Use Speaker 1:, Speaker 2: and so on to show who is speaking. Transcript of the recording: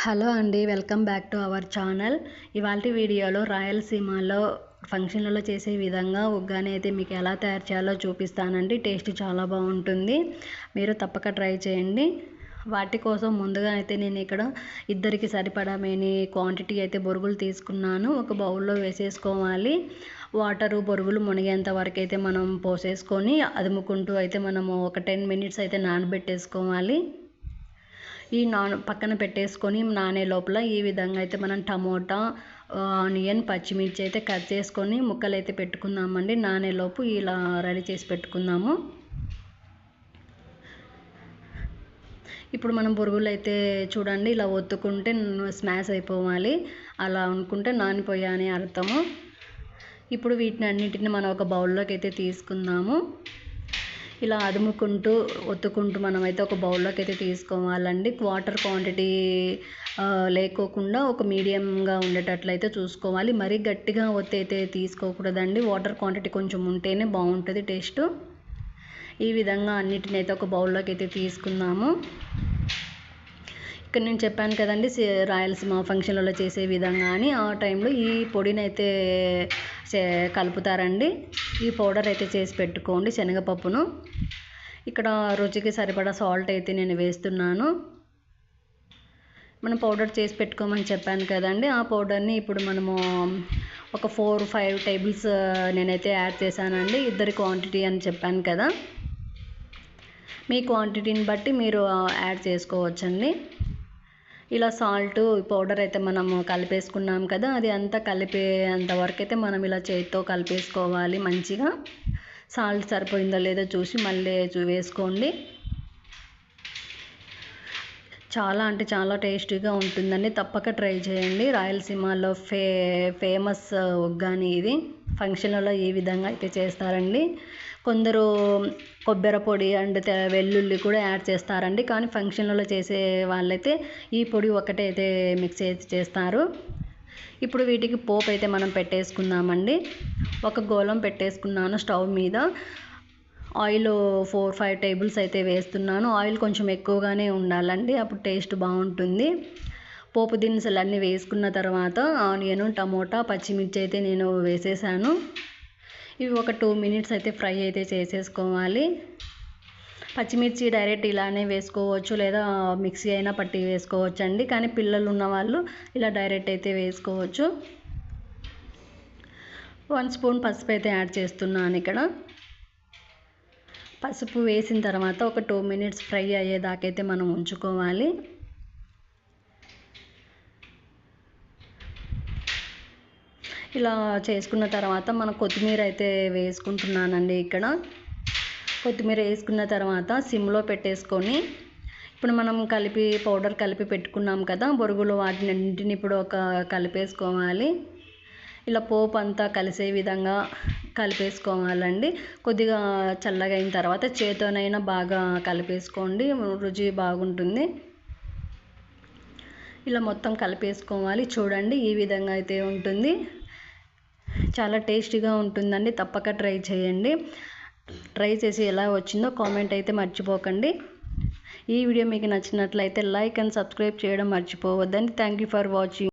Speaker 1: Hello అండి welcome back to our channel. ఇవాళ వీడియోలో రాయలసీమలో ఫంక్షన్లలో చేసే విధంగా ఉగ్గాని అయితే మీకు ఎలా తయారు చేయాలో చూపిస్తానండి. టేస్ట్ చాలా బాగుంటుంది. మీరు తప్పక ట్రై చేయండి. వాటి కోసం ముందుగా అయితే నేను ఇక్కడ ఇద్దరికి సరిపడమేని క్వాంటిటీ అయితే బొరుగులు తీసుకున్నాను. ఒక బౌల్లో వేసేసుకోవాలి. వాటరు బొరుగులు మునిగేంత వరకు అయితే మనం పోసేసుకొని అదుముకుంటూ అయితే మనము ఒక టెన్ మినిట్స్ అయితే నానబెట్టేసుకోవాలి. ఈ నాన్ పక్కన పెట్టేసుకొని నానే లోపల ఈ విధంగా అయితే మనం టమోటా ఆనియన్ పచ్చిమిర్చి అయితే కట్ చేసుకొని ముక్కలు అయితే పెట్టుకుందామండి నానేలోపు ఇలా రెడీ చేసి పెట్టుకుందాము. ఇప్పుడు మనం బురుగులు అయితే చూడండి ఇలా ఒత్తుకుంటే స్మాష్ అయిపోవాలి. అలా అనుకుంటే నానిపోయా అర్థము. ఇప్పుడు వీటిని అన్నింటిని మనం ఒక బౌల్లోకి అయితే తీసుకుందాము. ఇలా అదుముకుంటూ ఒత్తుకుంటూ మనమైతే ఒక బౌల్లోకి అయితే తీసుకోవాలండి. వాటర్ క్వాంటిటీ లేకోకుండా ఒక మీడియంగా ఉండేటట్లయితే చూసుకోవాలి. మరీ గట్టిగా ఒత్తి అయితే తీసుకోకూడదండి. వాటర్ క్వాంటిటీ కొంచెం ఉంటేనే బాగుంటుంది టేస్ట్. ఈ విధంగా అన్నిటిని అయితే ఒక బౌల్లోకి అయితే తీసుకుందాము. ఇక్కడ నేను చెప్పాను కదండి రాయలసీమ ఫంక్షన్లలో చేసే విధంగా అని ఆ టైంలో ఈ పొడిని అయితే కలుపుతారండి. ఈ పౌడర్ అయితే చేసి పెట్టుకోండి శనగపప్పును. ఇక్కడ రుచికి సరిపడా సాల్ట్ అయితే నేను వేస్తున్నాను. మనం పౌడర్ చేసి పెట్టుకోమని చెప్పాను కదండి. ఆ పౌడర్ని ఇప్పుడు మనము ఒక ఫోర్ ఫైవ్ టేబుల్స్ నేనైతే యాడ్ చేశానండి. ఇద్దరి క్వాంటిటీ అని చెప్పాను కదా. మీ క్వాంటిటీని బట్టి మీరు యాడ్ చేసుకోవచ్చండి. ఇలా సాల్ట్ పౌడర్ అయితే మనము కలిపేసుకున్నాం కదా అది అంతా కలిపే అంతవరకు అయితే మనం ఇలా చేతితో కలిపేసుకోవాలి. మంచిగా సాల్ట్ సరిపోయిందో లేదో చూసి మళ్ళీ వేసుకోండి. చాలా అంటే చాలా టేస్టీగా ఉంటుందండి. తప్పక ట్రై చేయండి. రాయలసీమలో ఫే ఫేమస్ ఒగ్గాని ఇది. ఫంక్షన్లలో ఈ విధంగా అయితే చేస్తారండి. కొందరు కొబ్బరి పొడి అండ్ వెల్లుల్లి కూడా యాడ్ చేస్తారండి. కానీ ఫంక్షన్లలో చేసే వాళ్ళైతే ఈ పొడి ఒకటే అయితే మిక్స్ అయితే చేస్తారు. ఇప్పుడు వీటికి పోపు అయితే మనం పెట్టేసుకుందామండి. ఒక గోళం పెట్టేసుకున్నాను స్టవ్ మీద. ఆయిల్ ఫోర్ ఫైవ్ టేబుల్స్ అయితే వేస్తున్నాను. ఆయిల్ కొంచెం ఎక్కువగానే ఉండాలండి. అప్పుడు టేస్ట్ బాగుంటుంది. పోపు దినుసులు అన్నీ వేసుకున్న తర్వాత ఆనియన్ టమోటా పచ్చిమిర్చి అయితే నేను వేసేసాను. ఇవి ఒక టూ మినిట్స్ అయితే ఫ్రై అయితే చేసేసుకోవాలి. పచ్చిమిర్చి డైరెక్ట్ ఇలానే వేసుకోవచ్చు లేదా మిక్సీ అయినా పట్టి వేసుకోవచ్చు అండి కానీ పిల్లలు ఉన్నవాళ్ళు ఇలా డైరెక్ట్ అయితే వేసుకోవచ్చు. వన్ స్పూన్ పసుపు అయితే యాడ్ చేస్తున్నాను ఇక్కడ. పసుపు వేసిన తర్వాత ఒక టూ మినిట్స్ ఫ్రై అయ్యేదాకైతే మనం ఉంచుకోవాలి. ఇలా చేసుకున్న తర్వాత మనం కొత్తిమీర అయితే వేసుకుంటున్నానండి ఇక్కడ. కొత్తిమీర వేసుకున్న తర్వాత సిమ్లో పెట్టేసుకొని ఇప్పుడు మనం కలిపి పౌడర్ కలిపి పెట్టుకున్నాం కదా బొరుగులు వాటిని అన్నింటిని ఇప్పుడు ఒక కలిపేసుకోవాలి. ఇలా పోపు అంతా కలిసే విధంగా కలిపేసుకోవాలండి. కొద్దిగా చల్లగా అయిన తర్వాత చేతోనైనా బాగా కలిపేసుకోండి రుచి బాగుంటుంది. ఇలా మొత్తం కలిపేసుకోవాలి. చూడండి ఈ విధంగా అయితే ఉంటుంది. చాలా టేస్టీగా ఉంటుందండి. తప్పక ట్రై చేయండి. ట్రై చేసి ఎలా వచ్చిందో కామెంట్ అయితే మర్చిపోకండి. ఈ వీడియో మీకు నచ్చినట్లయితే లైక్ అండ్ సబ్స్క్రైబ్ చేయడం మర్చిపోవద్దండి. Thank you for watching.